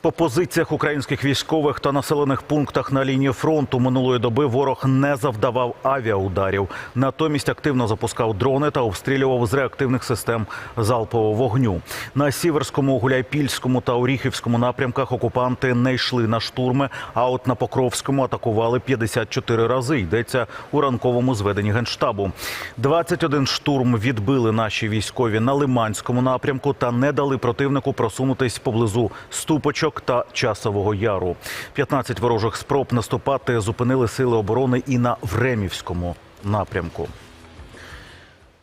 По позиціях українських військових та населених пунктах на лінії фронту минулої доби ворог не завдавав авіаударів. Натомість активно запускав дрони та обстрілював з реактивних систем залпового вогню. На Сіверському, Гуляйпільському та Оріхівському напрямках окупанти не йшли на штурми. А от на Покровському атакували 54 рази. Йдеться у ранковому зведенні генштабу. 21 штурм відбили наші військові на Лиманському напрямку та не дали противнику просунутись поблизу ступочок та часового яру. 15 ворожих спроб наступати зупинили сили оборони і на Времівському напрямку.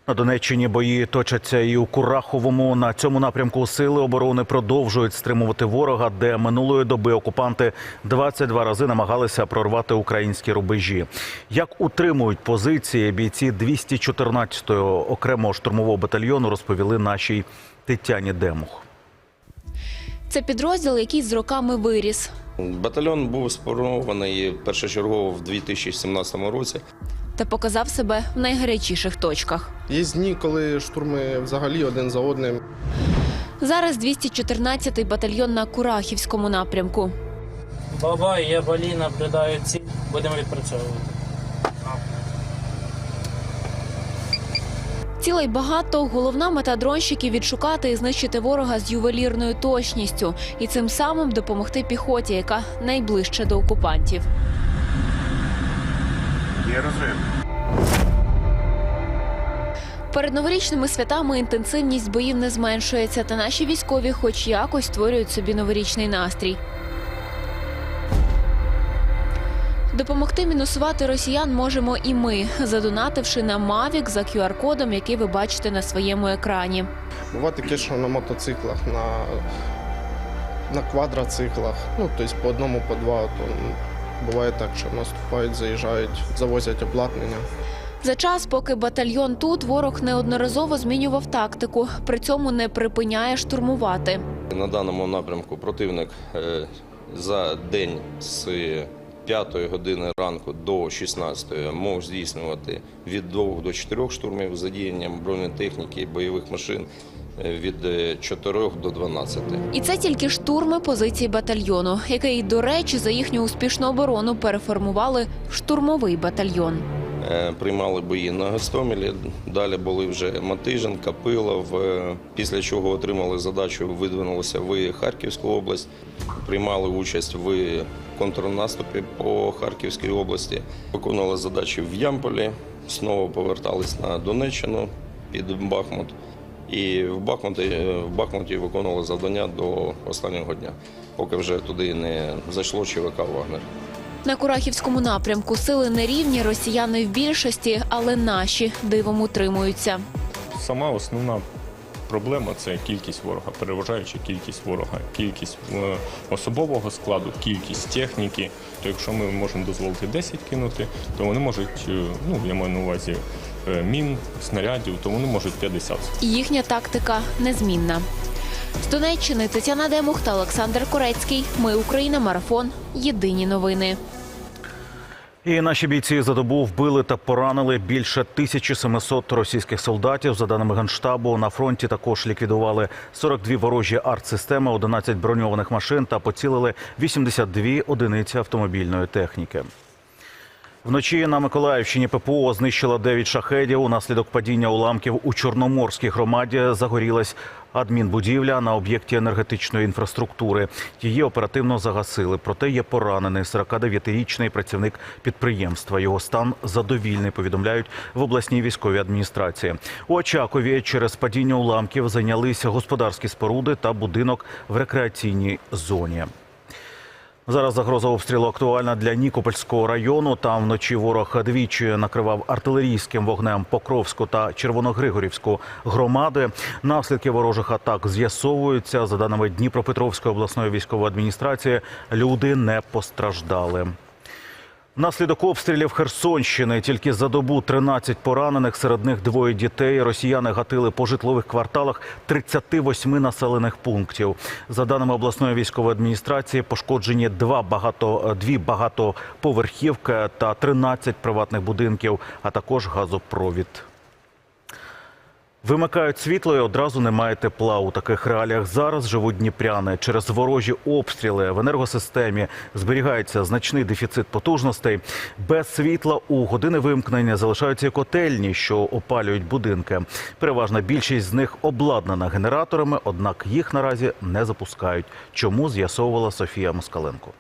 На Донеччині бої точаться і у Кураховому. На цьому напрямку сили оборони продовжують стримувати ворога, де минулої доби окупанти 22 рази намагалися прорвати українські рубежі. Як утримують позиції бійці 214-го окремого штурмового батальйону, розповіли нашій Тетяні Демух. Це підрозділ, який з роками виріс. Батальйон був сформований першочергово в 2017 році. Та показав себе в найгарячіших точках. Є дні, коли штурми взагалі один за одним. Зараз 214-й батальйон на Курахівському напрямку. Баба і я балі наблюдаю ці. Будемо відпрацьовувати. Цілей багато. Головна мета дронщиків відшукати і знищити ворога з ювелірною точністю і цим самим допомогти піхоті, яка найближче до окупантів. Перед новорічними святами інтенсивність боїв не зменшується, та наші військові, хоч якось, створюють собі новорічний настрій. Допомогти мінусувати росіян можемо і ми, задонативши на Mavic за QR-кодом, який ви бачите на своєму екрані. Буває таке, що на мотоциклах, на, на квадроциклах, ну тобто по одному, по два. То буває так, що наступають, заїжджають, завозять обладнання. За час, поки батальйон тут, ворог неодноразово змінював тактику, при цьому не припиняє штурмувати. На даному напрямку противник е, за день з 5 години ранку до 16 мог здійснювати від 2 до 4 штурмів з задіянням бронетехніки, бойових машин е, від 4 до 12. І це тільки штурми позицій батальйону, який, до речі, за їхню успішну оборону переформували в штурмовий батальйон. Е, Приймали бої на Гостомелі. Далі були вже Матижин, Капилов. е, Після чого отримали задачу, видвинулися в Харківську область. Приймали участь в контрнаступі по Харківській області. Виконували задачі в Ямполі. Знову повертались на Донеччину під Бахмут. І в Бахмуті, е, в Бахмуті виконували завдання до останнього дня, поки вже туди не зайшло ЧВК Вагнер. На Курахівському напрямку сили нерівні, росіяни в більшості, але наші дивом утримуються. Сама основна проблема це кількість ворога, переважаюча кількість ворога, кількість е, особового складу, кількість техніки. То якщо ми можемо дозволити 10 кинути, то вони можуть, е, ну я маю на увазі е, мін, снарядів, то вони можуть 50. Їхня тактика незмінна. З Донеччини Тетяна Демух та Олександр Корецький. Ми Україна. Марафон. Єдині новини. І наші бійці за добу вбили та поранили більше 1700 російських солдатів. За даними генштабу, на фронті також ліквідували 42 ворожі артсистеми, 11 броньованих машин та поцілили 82 одиниці автомобільної техніки. Вночі на Миколаївщині ППО знищила 9 шахедів. Унаслідок падіння уламків у Чорноморській громаді загорілась адмінбудівля на об'єкті енергетичної інфраструктури. Її оперативно загасили. Проте є поранений 49-річний працівник підприємства. Його стан задовільний. Повідомляють в обласній військовій адміністрації. У Очакові через падіння уламків зайнялися господарські споруди та будинок в рекреаційній зоні. Зараз загроза обстрілу актуальна для Нікопольського району. Там вночі ворог двічі накривав артилерійським вогнем Покровську та Червоногригорівську громади. Наслідки ворожих атак з'ясовуються. За даними Дніпропетровської обласної військової адміністрації, люди не постраждали. Внаслідок обстрілів Херсонщини тільки за добу 13 поранених, серед них двоє дітей. Росіяни гатили по житлових кварталах 38 населених пунктів. За даними обласної військової адміністрації, пошкоджені два багато дві багатоповерхівки та 13 приватних будинків, а також газопровід. Вимикають світло і одразу немає тепла. У таких реаліях зараз живуть дніпряни. Через ворожі обстріли в енергосистемі зберігається значний дефіцит потужностей. Без світла у години вимкнення залишаються котельні, що опалюють будинки. Переважна більшість з них обладнана генераторами, однак їх наразі не запускають. Чому з'ясовувала Софія Москаленко.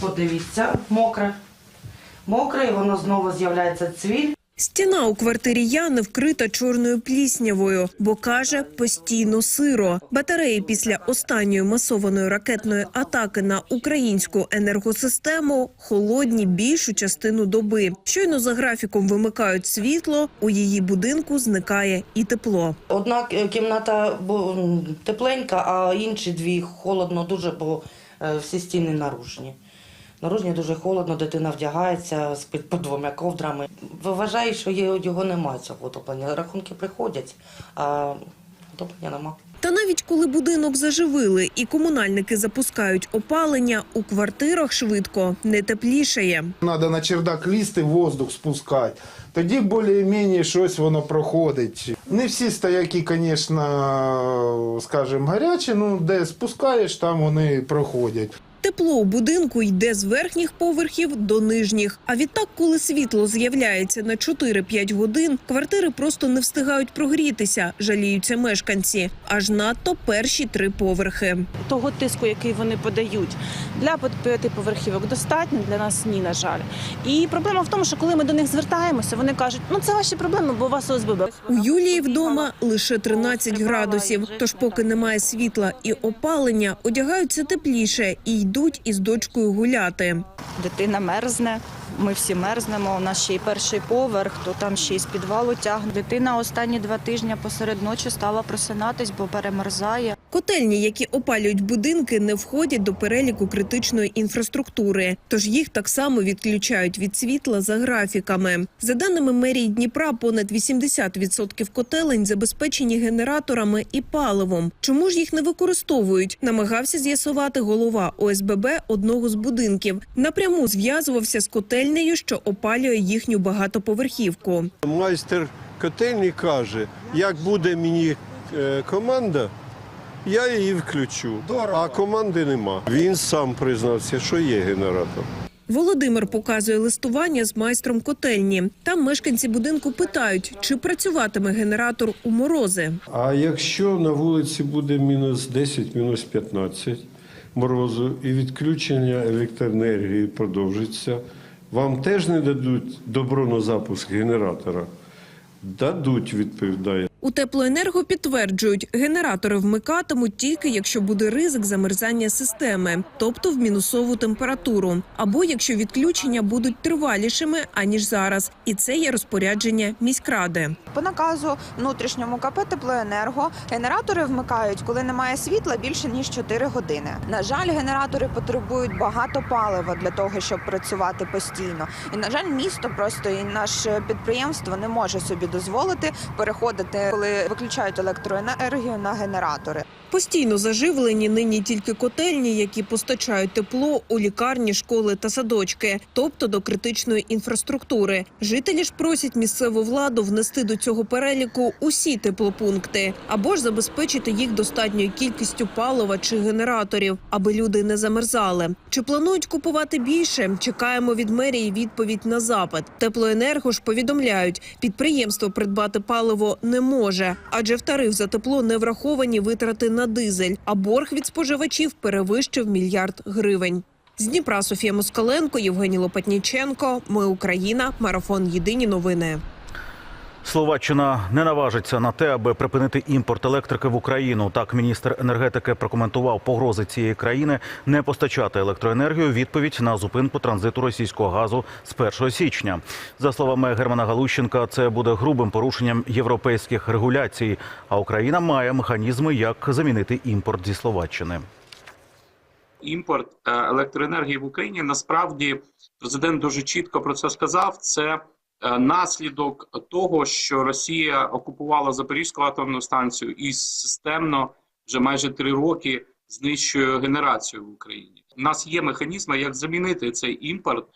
Подивіться, мокре. Мокре, і воно знову з'являється цвіль. Стіна у квартирі Яни вкрита чорною пліснявою, бо каже постійно сиро. Батареї після останньої масованої ракетної атаки на українську енергосистему холодні більшу частину доби. Щойно за графіком вимикають світло. У її будинку зникає і тепло. Одна кімната тепленька, а інші дві холодно дуже, бо е, всі стіни наружні. Наружні дуже холодно, дитина вдягається, спить під двома ковдрами. Вважаю, що є- його немає цього отоплення. Рахунки приходять, а отоплення нема. Та навіть коли будинок заживили і комунальники запускають опалення, у квартирах швидко не теплішає. Надо на чердак лізти, воздух спускати. Тоді більш-менш щось воно проходить. Не всі стояки, звісно, скажімо, гарячі, ну де спускаєш, там вони проходять. Тепло у будинку йде з верхніх поверхів до нижніх. А відтак, коли світло з'являється на 4-5 годин, квартири просто не встигають прогрітися, жаліються мешканці. Аж надто перші три поверхи. того тиску, який вони подають для п'ятиповерхівок, достатньо для нас ні, на жаль. І проблема в тому, що коли ми до них звертаємося, вони кажуть, ну це ваші проблеми, бо у вас ОСББ. У Юлії вдома лише 13 градусів. Тож, поки немає світла і опалення, одягаються тепліше і йдуть із дочкою гуляти. Дитина мерзне. Ми всі мерзнемо. У нас ще й перший поверх, то там ще й з підвалу тягне. Дитина останні два тижні посеред ночі стала просинатись, бо перемерзає. Котельні, які опалюють будинки, не входять до переліку критичної інфраструктури, тож їх так само відключають від світла за графіками. За даними мерії Дніпра, понад 80% котелень забезпечені генераторами і паливом. Чому ж їх не використовують? Намагався з'ясувати голова ОСББ одного з будинків. Напряму зв'язувався з котельнею, що опалює їхню багатоповерхівку. Майстер котельні каже, як буде мені е, команда, я її включу. А команди нема. Він сам признався, що є генератор. Володимир показує листування з майстром котельні. Там мешканці будинку питають, чи працюватиме генератор у морози. А якщо на вулиці буде мінус 10, мінус 15 морозу і відключення електроенергії продовжиться, вам теж не дадуть добро на запуск генератора? Дадуть, відповідає. У теплоенерго підтверджують, генератори вмикатимуть тільки якщо буде ризик замерзання системи, тобто в мінусову температуру, або якщо відключення будуть тривалішими аніж зараз. І це є розпорядження міськради. По наказу внутрішньому КП «Теплоенерго» генератори вмикають, коли немає світла більше ніж 4 години. На жаль, генератори потребують багато палива для того, щоб працювати постійно. І на жаль, місто просто і наше підприємство не може собі дозволити переходити, коли виключають електроенергію на генератори. Постійно заживлені нині тільки котельні, які постачають тепло у лікарні, школи та садочки, тобто до критичної інфраструктури. Жителі ж просять місцеву владу внести до цього переліку усі теплопункти або ж забезпечити їх достатньою кількістю палива чи генераторів, аби люди не замерзали. Чи планують купувати більше? Чекаємо від мерії відповідь на запит. Теплоенерго ж повідомляють, підприємство придбати паливо не може, адже в тариф за тепло не враховані витрати на дизель, а борг від споживачів перевищив мільярд гривень. З Дніпра Софія Москаленко, Євгеній Лопатніченко. Ми Україна. Марафон. Єдині новини. Словаччина не наважиться на те, аби припинити імпорт електрики в Україну. Так, міністр енергетики прокоментував погрози цієї країни не постачати електроенергію. Відповідь на зупинку транзиту російського газу з 1 січня. За словами Германа Галущенка, це буде грубим порушенням європейських регуляцій. А Україна має механізми, як замінити імпорт зі Словаччини. Імпорт е, електроенергії в Україні насправді президент дуже чітко про це сказав. Це наслідок того, що Росія окупувала Запорізьку атомну станцію і системно вже майже три роки знищує генерацію в Україні. У нас є механізми, як замінити цей імпорт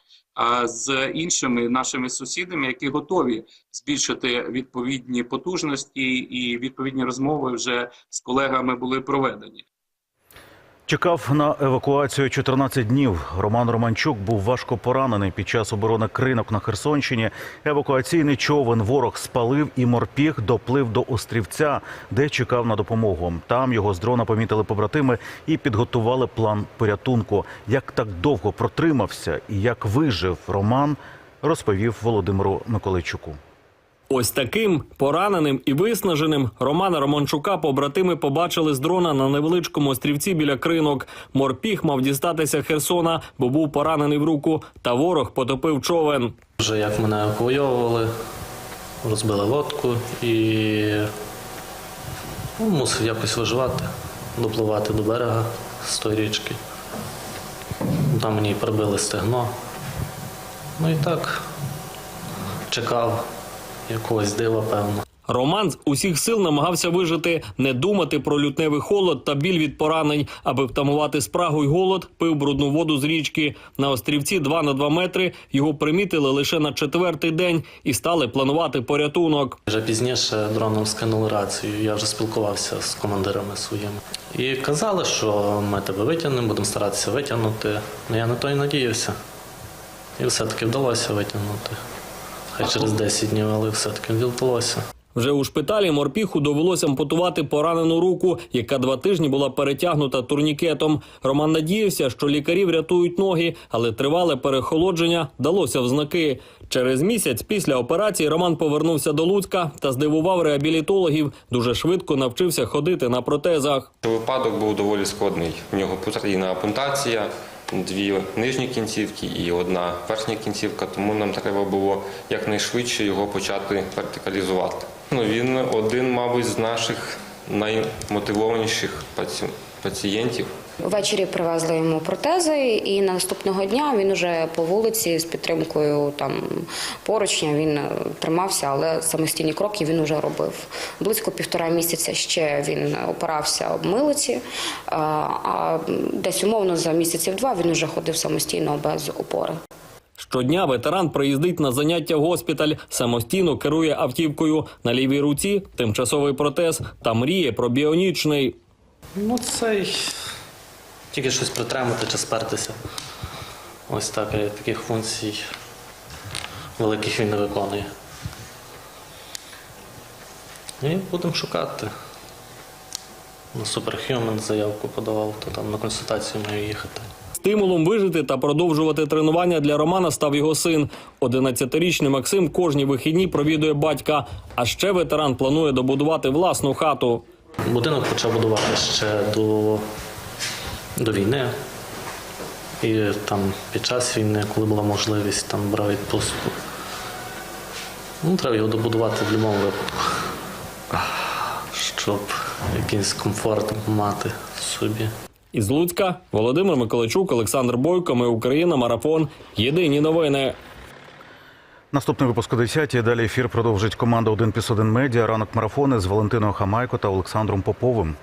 з іншими нашими сусідами, які готові збільшити відповідні потужності, і відповідні розмови вже з колегами були проведені. Чекав на евакуацію 14 днів. Роман Романчук був важко поранений під час оборони кринок на Херсонщині. Евакуаційний човен ворог спалив і морпіг доплив до острівця, де чекав на допомогу. Там його з дрона помітили побратими і підготували план порятунку. Як так довго протримався і як вижив Роман, розповів Володимиру Миколайчуку. Ось таким пораненим і виснаженим Романа Романчука побратими побачили з дрона на невеличкому острівці біля кринок. Морпіг мав дістатися Херсона, бо був поранений в руку, та ворог потопив човен. Вже як мене евакуйовували, розбили лодку і ну, мусив якось виживати, допливати до берега з тої річки. Там мені прибили стегно. Ну і так чекав якогось дива, певно. Роман з усіх сил намагався вижити, не думати про лютневий холод та біль від поранень, аби втамувати спрагу й голод, пив брудну воду з річки. На острівці 2 на 2 метри його примітили лише на четвертий день і стали планувати порятунок. Вже пізніше дроном скинули рацію. Я вже спілкувався з командирами своїми. І казали, що ми тебе витягнемо, будемо старатися витягнути. Ну я на то й надіявся. І все-таки вдалося витягнути. Хай через 10 днів, але все-таки вдалося. Вже у шпиталі морпіху довелося ампутувати поранену руку, яка два тижні була перетягнута турнікетом. Роман надіявся, що лікарі врятують ноги, але тривале перехолодження далося в знаки. Через місяць після операції Роман повернувся до Луцька та здивував реабілітологів. Дуже швидко навчився ходити на протезах. Випадок був доволі складний. В нього потрійна апунтація, дві нижні кінцівки і одна верхня кінцівка, тому нам треба було якнайшвидше його почати вертикалізувати. Ну, він один, мабуть, з наших наймотивованіших паці- пацієнтів. Ввечері привезли йому протези, і наступного дня він уже по вулиці з підтримкою там поручня він е, тримався, але самостійні кроки він вже робив. Близько півтора місяця ще він опирався об милиці, а- а десь умовно за місяців два він вже ходив самостійно без опори. Щодня ветеран приїздить на заняття в госпіталь, самостійно керує автівкою. На лівій руці тимчасовий протез та мріє про біонічний. Ну, це й тільки щось притримати чи спертися. Ось так, е, таких функцій великих він не виконує. І будемо шукати. На Superhuman заявку подавав, то там на консультацію маю їхати. Стимулом вижити та продовжувати тренування для Романа став його син. 11-річний Максим кожні вихідні провідує батька. А ще ветеран планує добудувати власну хату. Будинок почав будувати ще до, до війни. І там під час війни, коли була можливість, там брав відпустку. Ну, треба його добудувати в будь-якому випадку, щоб якийсь комфорт мати в собі. Із Луцька Володимир Миколайчук, Олександр Бойко. Ми Україна. Марафон. Єдині новини. Наступний випуск о 10 Далі ефір продовжить команда «1 плюс 1 медіа. Ранок марафони з Валентиною Хамайко та Олександром Поповим.